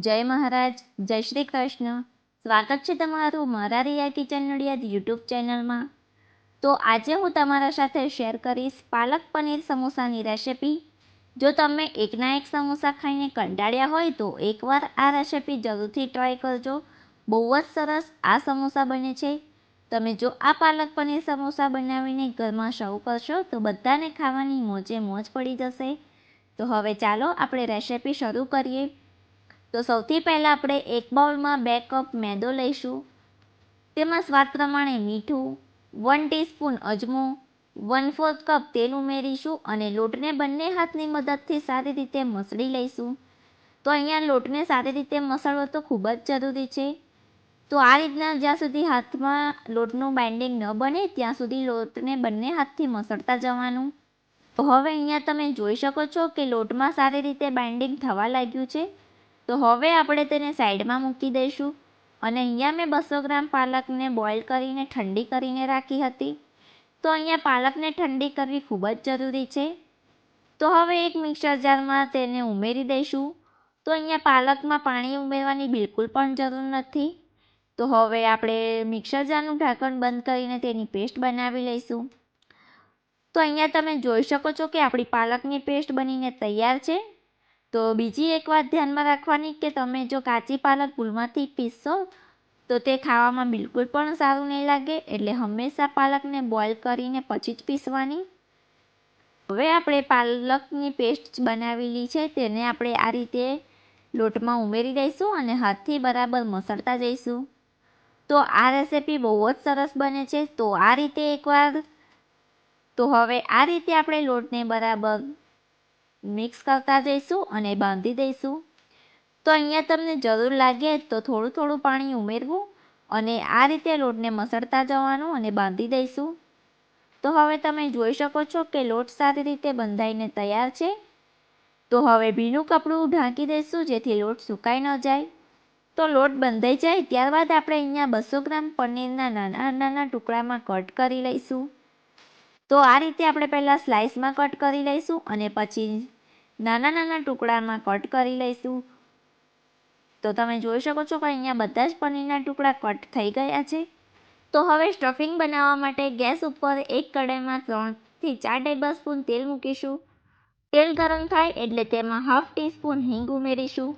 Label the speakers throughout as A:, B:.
A: જય મહારાજ, જય શ્રી કૃષ્ણ. સ્વાગત છે તમારું મારા રિયા કિચન નડિયાદ યુટ્યુબ ચેનલમાં. તો આજે હું તમારા સાથે શેર કરીશ પાલક પનીર સમોસાની રેસિપી. જો તમે એકના એક સમોસા ખાઈને કંટાળ્યા હોય તો એકવાર આ રેસિપી જરૂરથી ટ્રાય કરજો. બહુ જ સરસ આ સમોસા બને છે. તમે જો આ પાલક પનીર સમોસા બનાવીને ઘરમાં સર્વ કરશો તો બધાને ખાવાની મોજે મોજ પડી જશે. તો હવે ચાલો આપણે રેસિપી શરૂ કરીએ. તો સૌથી પહેલાં આપણે એક બાઉલમાં બે કપ મેદો લઈશું. તેમાં સ્વાદ પ્રમાણે મીઠું વન ટીસ્પૂન અજમો વન ફોર્થ કપ તેલ ઉમેરીશું અને લોટને બંને હાથની મદદથી સારી રીતે મસળી લઈશું. તો અહીંયા લોટને સારી રીતે મસળવો તો ખૂબ જ જરૂરી છે. તો આ રીતના જ્યાં સુધી હાથમાં લોટનું બાઇન્ડિંગ ન બને, ત્યાં સુધી લોટને બંને હાથથી મસળતા જવાનું. તો હવે અહીંયા તમે જોઈ શકો છો કે લોટમાં સારી રીતે બાઇન્ડિંગ થવા લાગ્યું છે. તો હવે આપણે તેને સાઈડમાં મૂકી દઈશું. અને અહીંયા મેં બસો ગ્રામ પાલકને બોઇલ કરીને ઠંડી કરીને રાખી હતી. તો અહીંયા પાલકને ઠંડી કરવી ખૂબ જ જરૂરી છે. તો હવે એક મિક્સર જારમાં તેને ઉમેરી દઈશું. તો અહીંયા પાલકમાં પાણી ઉમેરવાની બિલકુલ પણ જરૂર નથી. તો હવે આપણે મિક્સર જારનું ઢાંકણ બંધ કરીને તેની પેસ્ટ બનાવી લઈશું. તો અહીંયા તમે જોઈ શકો છો કે આપણી પાલકની પેસ્ટ બનીને તૈયાર છે. તો બીજી એક વાત ધ્યાનમાં રાખવાની કે તમે જો કાચી પાલક ભૂલમાંથી પીસશો તો તે ખાવામાં બિલકુલ પણ સારું નહીં લાગે. એટલે હંમેશા પાલકને બોઇલ કરીને પછી જ પીસવાની. હવે આપણે પાલકની પેસ્ટ બનાવેલી છે. તેને આપણે આ રીતે લોટમાં ઉમેરી દઈશું અને હાથથી બરાબર મસળતા જઈશું. તો આ રેસીપી બહુ જ સરસ બને છે. તો આ રીતે એકવાર, તો હવે આ રીતે આપણે લોટને બરાબર મિક્સ કરતા જઈશું અને બાંધી દઈશું. તો અહીંયા તમને જરૂર લાગે તો થોડું થોડું પાણી ઉમેરવું અને આ રીતે લોટને મસળતા જવાનું અને બાંધી દઈશું. તો હવે તમે જોઈ શકો છો કે લોટ સારી રીતે બંધાઈને તૈયાર છે. તો હવે ભીનું કપડું ઢાંકી દઈશું જેથી લોટ સુકાઈ ન જાય. તો લોટ બંધાઈ જાય ત્યારબાદ આપણે અહીંયા બસો ગ્રામ પનીરના નાના નાના ટુકડામાં કટ કરી લઈશું. તો આ રીતે આપણે પહેલાં સ્લાઇસમાં કટ કરી લઈશું અને પછી નાના નાના ટુકડામાં કટ કરી લઈશું. તો તમે જોઈ શકો છો કે અહીંયા બધા જ પનીરના ટુકડા કટ થઈ ગયા છે. તો હવે સ્ટફિંગ બનાવવા માટે ગેસ ઉપર એક કડાઈમાં ત્રણથી ચાર ટેબલ સ્પૂન તેલ મૂકીશું. તેલ ગરમ થાય એટલે તેમાં હાફ ટીસ્પૂન હિંગ ઉમેરીશું.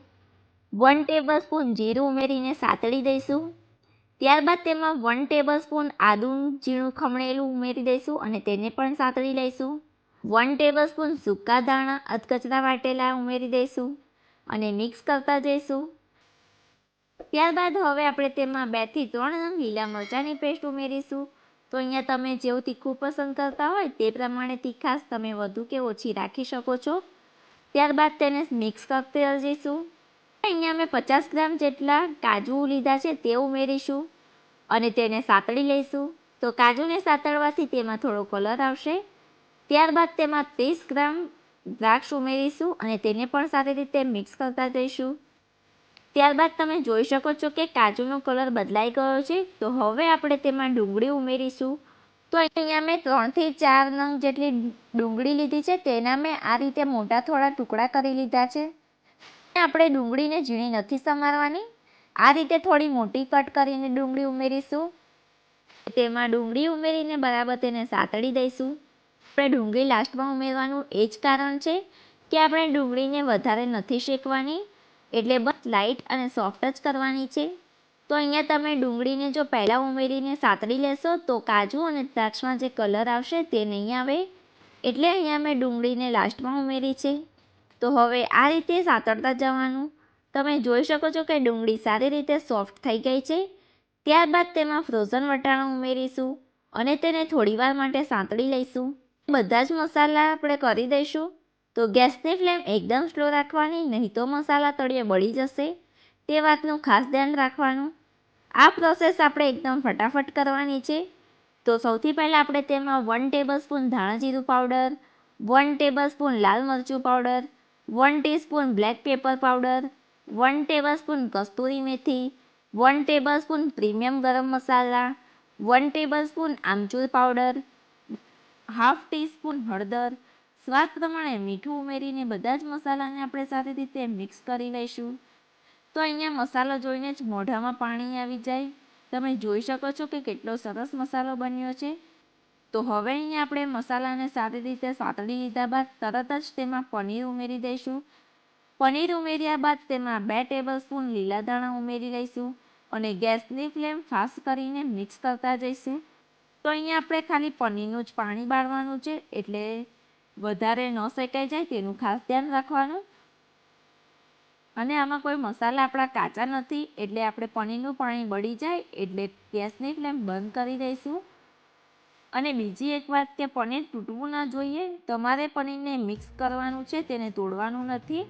A: વન ટેબલ સ્પૂન જીરું ઉમેરીને સાતળી દઈશું. ત્યારબાદ તેમાં વન ટેબલ સ્પૂન આદું ઝીણું ખમણેલું ઉમેરી દઈશું અને તેને પણ સાતળી લઈશું. વન ટેબલ સ્પૂન સૂકા દાણા અધકચરા વાટેલા ઉમેરી દઈશું અને મિક્સ કરતા જઈશું. ત્યારબાદ હવે આપણે તેમાં બેથી ત્રણ લીલા મરચાંની પેસ્ટ ઉમેરીશું. તો અહીંયા તમે જેવું તીખું પસંદ કરતા હોય તે પ્રમાણે તીખાશ તમે વધુ કે ઓછી રાખી શકો છો. ત્યારબાદ તેને મિક્સ કરતા જઈશું. અહીંયા મેં પચાસ ગ્રામ જેટલા કાજુ લીધા છે તે ઉમેરીશું અને તેને સાતળી લઈશું. તો કાજુને સાતળવાથી તેમાં થોડો કલર આવશે. ત્યારબાદ તેમાં ત્રીસ ગ્રામ દ્રાક્ષ ઉમેરીશું અને તેને પણ સારી રીતે મિક્સ કરતા જઈશું. ત્યારબાદ તમે જોઈ શકો છો કે કાજુનો કલર બદલાઈ ગયો છે. તો હવે આપણે તેમાં ડુંગળી ઉમેરીશું. તો અહીંયા મેં ત્રણથી ચાર નંગ જેટલી ડુંગળી લીધી છે. તેના મેં આ રીતે મોટા થોડા ટુકડા કરી લીધા છે. આપણે ડુંગળીને ઝીણી નથી સમારવાની. આ રીતે થોડી મોટી કટ કરીને ડુંગળી ઉમેરીશું. તેમાં ડુંગળી ઉમેરીને બરાબર તેને સાતળી દઈશું. આપણે ડુંગળી લાસ્ટમાં ઉમેરવાનું એ જ કારણ છે કે આપણે ડુંગળીને વધારે નથી શેકવાની, એટલે બસ લાઇટ અને સોફ્ટ જ કરવાની છે. તો અહીંયા તમે ડુંગળીને જો પહેલાં ઉમેરીને સાતળી લેશો, તો કાજુ અને દ્રાક્ષમાં જે કલર આવશે તે નહીં આવે. એટલે અહીંયા મેં ડુંગળીને લાસ્ટમાં ઉમેરી છે. તો હવે આ રીતે સાતળતા જવાનું. તમે જોઈ શકો છો કે ડુંગળી સારી રીતે સોફ્ટ થઈ ગઈ છે. ત્યારબાદ તેમાં ફ્રોઝન વટાણા ઉમેરીશું અને તેને થોડીવાર માટે સાંતળી લઈશું. બધા જ મસાલા આપણે કરી દઈશું. તો ગેસની ફ્લેમ એકદમ સ્લો રાખવાની, નહીં તો મસાલા તળિયે બળી જશે. તે વાતનું ખાસ ધ્યાન રાખવાનું. આ પ્રોસેસ આપણે એકદમ ફટાફટ કરવાની છે. તો સૌથી પહેલાં આપણે તેમાં વન ટેબલ સ્પૂન ધાણા જીરું પાવડર વન ટેબલ સ્પૂન લાલ મરચું powder one teaspoon black pepper powder one tablespoon કસ્તુરી મેથી one tablespoon premium garam masala one tablespoon આમચૂર પાવડર હાફ ટીસ્પૂન હળદર સ્વાદ પ્રમાણે મીઠું ઉમેરીને બધા જ મસાલાને આપણે સારી રીતે મિક્સ કરી લઈશું. તો અહીંયા મસાલો જોઈને જ મોઢામાં પાણી આવી જાય. તમે જોઈ શકો છો કે કેટલો સરસ મસાલો બન્યો છે. તો હવે અહીંયા આપણે મસાલાને સારી રીતે સાતળી લીધા બાદ તરત જ તેમાં પનીર ઉમેરી દઈશું. પનીર ઉમેર્યા બાદ તેમાં બે ટેબલ સ્પૂન લીલા દાણા ઉમેરી દઈશું અને ગેસની ફ્લેમ ફાસ્ટ કરીને મિક્સ કરતા જઈશું. તો અહીંયા આપણે ખાલી પનીરનું જ પાણી બાળવાનું છે એટલે વધારે ન શેકાઈ જાય તેનું ખાસ ધ્યાન રાખવાનું. અને આમાં કોઈ મસાલા આપણા કાચા નથી એટલે આપણે પનીરનું પાણી બળી જાય એટલે ગેસની ફ્લેમ બંધ કરી દઈશું. અને બીજી એક વાત કે પનીર તૂટવું ના જોઈએ. તમારે પનીરને મિક્સ કરવાનું છે, તેને તોડવાનું નથી.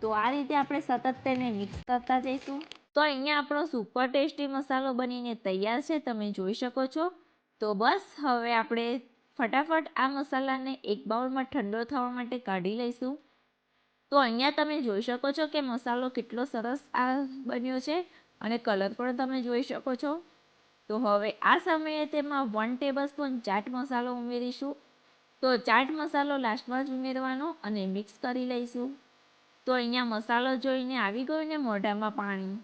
A: તો આ રીતે આપણે સતત તેને મિક્સ કરતા જઈશું. તો અહીંયા આપણો સુપર ટેસ્ટી મસાલો બનીને તૈયાર છે, તમે જોઈ શકો છો. તો બસ, હવે આપણે ફટાફટ આ મસાલાને એક બાઉલમાં ઠંડો થવા માટે કાઢી લઈશું. તો અહીંયા તમે જોઈ શકો છો કે મસાલો કેટલો સરસ આ બન્યો છે અને કલર પણ તમે જોઈ શકો છો. તો હવે આ સમયે તેમાં વન ટેબલ સ્પૂન ચાટ મસાલો ઉમેરીશું. તો ચાટ મસાલો લાસ્ટમાં જ ઉમેરવાનો અને મિક્સ કરી લઈશું. તો અહીંયા મસાલો જોઈને આવી ગયો ને મોઢામાં પાણી.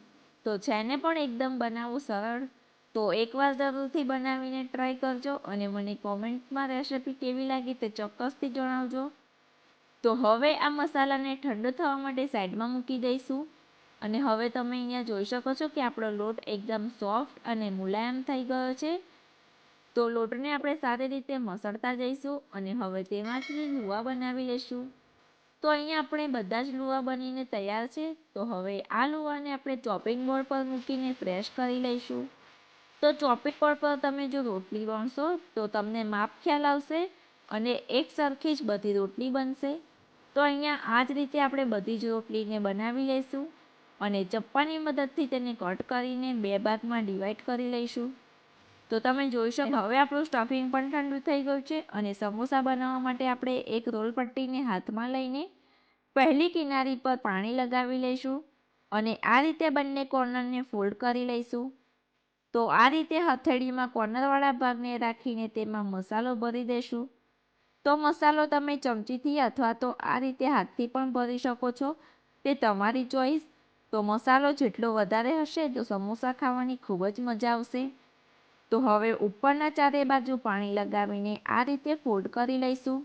A: તો છે ને પણ એકદમ બનાવવું સરળ. તો એકવાર જરૂરથી બનાવીને ટ્રાય કરજો અને મને કોમેન્ટમાં રેસિપી કેવી લાગી તે ચોક્કસથી જણાવજો. તો હવે આ મસાલાને ઠંડો થવા માટે સાઈડમાં મૂકી દઈશું. અને હવે તમે અહીંયા જોઈ શકો છો કે આપણો લોટ એકદમ સોફ્ટ અને મુલાયમ થઈ ગયો છે. તો લોટને આપણે સારી રીતે મસળતા જઈશું અને હવે તેમાંથી લુવા બનાવી લઈશું. તો અહીંયા આપણે બધા જ લુવા બનીને તૈયાર છે. તો હવે આ લુવાને આપણે ચોપિંગ બોર્ડ પર મૂકીને પ્રેસ કરી લઈશું. તો ચોપિંગ બોર્ડ પર તમે જો રોટલી વણશો તો તમને માપ ખ્યાલ આવશે અને એક સરખી જ બધી રોટલી બનશે. તો અહીંયા આ જ રીતે આપણે બધી જ રોટલીને બનાવી લઈશું. અને ચપ્પાની મદદથી તેને કટ કરીને બે ભાગમાં ડિવાઈડ કરી લઈશું. તો તમે જોઈ શકો, હવે આપણું સ્ટફિંગ પણ ઠંડુ થઈ ગયું છે અને સમોસા બનાવવા માટે આપણે એક રોલ પટ્ટીને હાથમાં લઈને પહેલી કિનારી પર પાણી લગાવી લઈશું અને આ રીતે બંને કોર્નરને ફોલ્ડ કરી લઈશું. તો આ રીતે હથેળીમાં કોર્નરવાળા ભાગને રાખીને તેમાં મસાલો ભરી દઈશું તો મસાલો તમે ચમચીથી અથવા તો આ રીતે હાથથી પણ ભરી શકો છો. તે તમારી ચોઈસ તો મસાલો જેટલો વધારે હશે તો સમોસા ખાવાની ખૂબ જ મજા આવશે. તો હવે ઉપરના ચારે બાજુ પાણી લગાવીને આ રીતે ફોલ્ડ કરી લઈશું.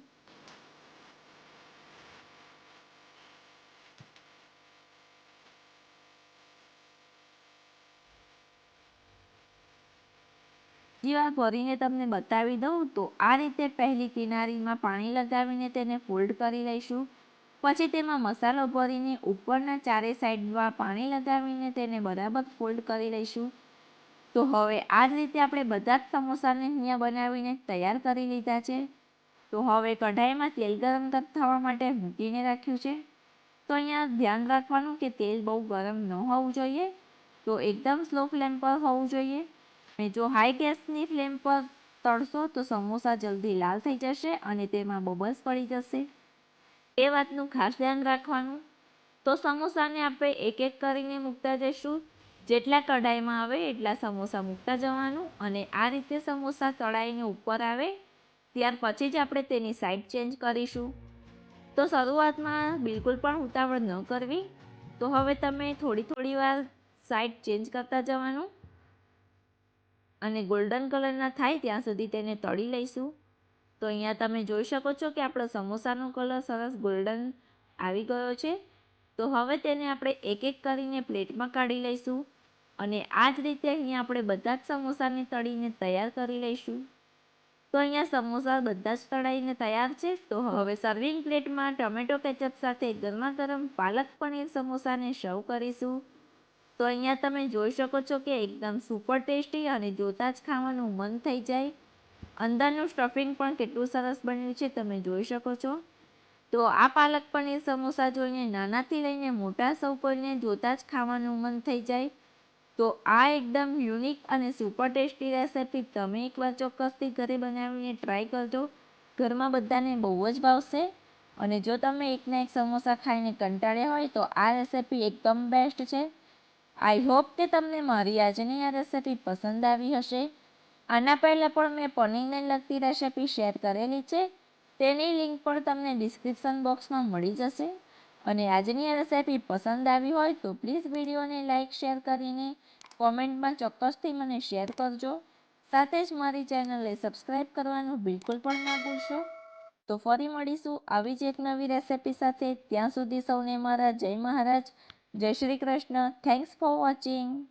A: બીજી વાર તમને બતાવી દઉં તો આ રીતે પહેલી કિનારીમાં પાણી લગાવીને તેને ફોલ્ડ કરી લઈશું. પછી તેમાં મસાલો ભરીને ઉપરના ચારે સાઈડમાં પાણી લગાવીને તેને બરાબર ફોલ્ડ કરી લઈશું. તો હવે આ જ રીતે આપણે બધા જ સમોસાને અહીંયા બનાવીને તૈયાર કરી લીધા છે. તો હવે કઢાઈમાં તેલ ગરમ થવા માટે મૂકીને રાખ્યું છે. તો અહીંયા ધ્યાન રાખવાનું કે તેલ બહુ ગરમ ન હોવું જોઈએ. તો એકદમ સ્લો ફ્લેમ પર હોવું જોઈએ. અને જો હાઈ ગેસની ફ્લેમ પર તળશો તો સમોસા જલ્દી લાલ થઈ જશે અને તેમાં બબલ્સ પડી જશે. એ વાતનું ખાસ ધ્યાન રાખવાનું. તો સમોસાને આપણે એક એક કરીને મૂકતા જઈશું. જેટલા કઢાઈમાં આવે એટલા સમોસા મૂકતા જવાનું અને આ રીતે સમોસા તળાઈને ઉપર આવે. ત્યાર પછી જ આપણે તેની સાઈડ ચેન્જ કરીશું. તો શરૂઆતમાં બિલકુલ પણ ઉતાવળ ન કરવી. તો હવે તમે થોડી થોડી વાર સાઈડ ચેન્જ કરતા જવાનું. અને ગોલ્ડન કલરના થાય ત્યાં સુધી તેને તળી લઈશું. તો અહીંયા તમે જોઈ શકો છો કે આપણો સમોસાનો કલર સરસ ગોલ્ડન આવી ગયો છે. તો હવે તેને આપણે એક એક કરીને પ્લેટમાં કાઢી લઈશું અને આ જ રીતે અહીંયા આપણે બધા જ સમોસાને તળીને તૈયાર કરી લઈશું. તો અહીંયા સમોસા બધા જ તળાઈને તૈયાર છે. તો હવે સર્વિંગ પ્લેટમાં ટમેટો કેચઅપ સાથે ગરમા ગરમ પાલક પનીર સમોસાને સર્વ કરીશું. તો અહીંયા તમે જોઈ શકો છો કે એકદમ સુપર ટેસ્ટી અને જોતાં જ ખાવાનું મન થઈ જાય. અંદરનું સ્ટફિંગ પણ કેટલું સરસ બન્યું છે, તમે જોઈ શકો છો. તો આ પાલક પનીર સમોસા જોઈને નાનાથી લઈને મોટા સૌ કોઈને જોતાં જ ખાવાનું મન થઈ જાય. તો આ એકદમ યુનિક અને સુપર ટેસ્ટી રેસિપી તમે એકવાર ચોક્કસથી ઘરે બનાવીને ટ્રાય કરજો. ઘરમાં બધાને બહુ જ ભાવશે. અને જો તમે એકના એક સમોસા ખાઈને કંટાળ્યા હોય તો આ રેસિપી એકદમ બેસ્ટ છે. આઈ હોપ કે તમને મારી આજની આ રેસિપી પસંદ આવી હશે. આના પહેલાં પણ મેં પનીરને લગતી રેસિપી શેર કરેલી છે. તેની લિંક પણ તમને ડિસ્ક્રિપ્શન બોક્સમાં મળી જશે. અને આજની આ રેસીપી પસંદ આવી હોય તો પ્લીઝ વિડીયોને લાઇક શેર કરીને કોમેન્ટમાં ચોક્કસથી મને શેર કરજો. સાથે જ મારી ચેનલને સબસ્ક્રાઈબ કરવાનું બિલકુલ પણ ના ભૂલશો. તો ફરી મળીશું આવી જ એક નવી રેસિપી સાથે. ત્યાં સુધી સૌને મારા જય મહારાજ. જય Shri Krishna. Thanks for watching